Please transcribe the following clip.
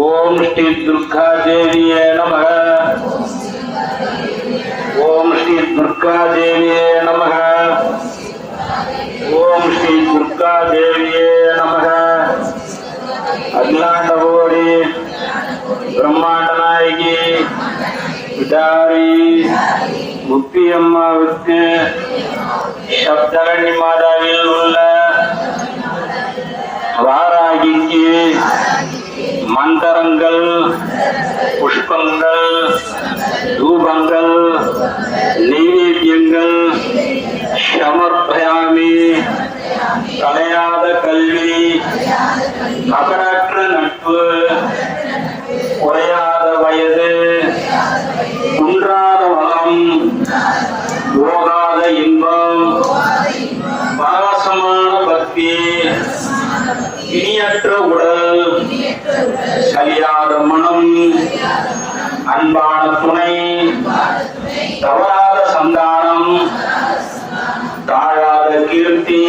ஓம் ஸ்ரீ துர்கா தேவியே நம ஓம் ஸ்ரீ துர்கா தேவியே நம ஓம் ஸ்ரீ துர்கா தேவியே நம அகிலாண்ட கோடி பிரம்மாண்ட நாயகி விடாரி முத்தி அம்மாவுக்கு சப்தகண்ணி மாதாவில் உள்ள வாராகிக்கு மந்திரங்கள் புஷ்பங்கள் தூபங்கள் நைவேத்தியங்கள் சமர்ப்பயாமி கலையாத கல்வி நகராற்று நட்பு குறையாத வயது குன்றாத வளம் போகாத இன்பம் பாசமான பக்தி இனியற்ற உடல் அன்பான துணை தவறாத சந்தானம் தாழாத கீர்த்தி